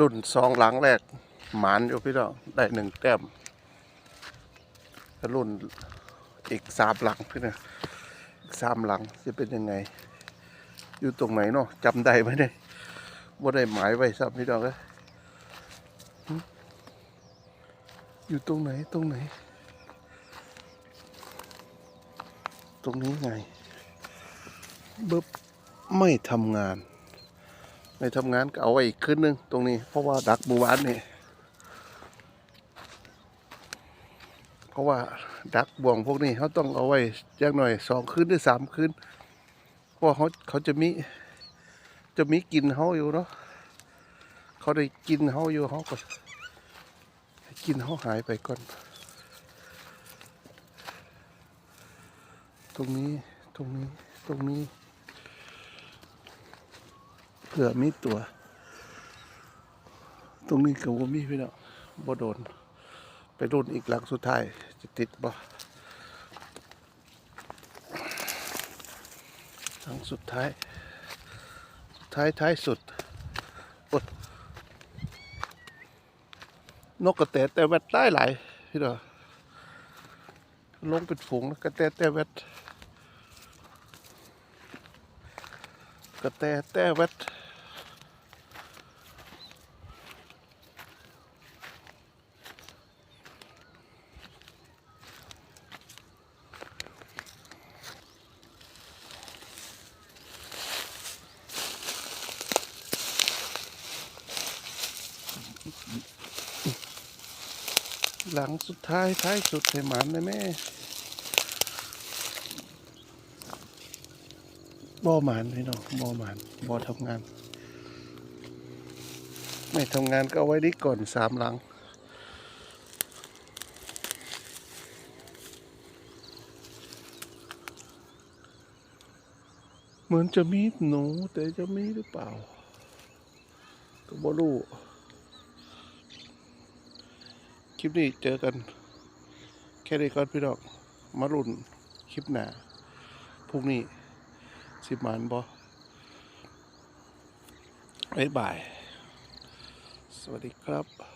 รุ่นสองหลังแรกหมานอยู่พี่น้องได้หนึ่งแต้มรุ่นอีกสามหลังพี่น้องอีกสามหลังจะเป็นยังไง อยู่ตรงไหนเนาะจำได้ไหมเนี่ยว่าได้หมายไว้สับพี่น้องเลยอยู่ตรงไหนตรงไหน ตรงนี้ไงเบิบไม่ทำงาน ไม่ทำงานก็เอาไว้อีกคืนนึงตรงนี้ เพราะว่าดักบูวานนี่เพราะว่าดักบ่วงพวกนี้เขาต้องเอาไว้อย่างหน่อยสองคืนหรือสามคืนเพราะเขาเขาจะมีจะมีกินเขาอยู่เนาะเขาได้กินเขาอยู่เขาก็กินเขาหายไปก่อน ตรงนี้ตรงนี้ตรงนี้ เผื่อมีตัว ตรงนี้ก็บ่มีพี่น้องบ่โดน ไปโดนอีกหลังสุดท้าย จะติดบ่หลังสุดท้าย สุดท้ายท้ายสุดอ๊ยนกกระแตแต่แวดได้หลายพี่น้องลงเป็นฝูงกระแตแต่แวดกระแตแต่แวด หลังสุดท้ายท้ายสุดให้หมานเลยแม่บ่หมานพี่น้องบ่หมานบ่ทำงาน ไม่ทำงานก็เอาไว้ดีก่อนสามหลัง เหมือนจะมีหนูแต่จะมีหรือเปล่า ก็บ่รู้ ลิปนี้เจอกัน แค่นี้ก่อนพี่ดอกมารุ่นคลิปหนาพรุ่งนี้สิบหมานบอบ๊ายบาย สวัสดีครับ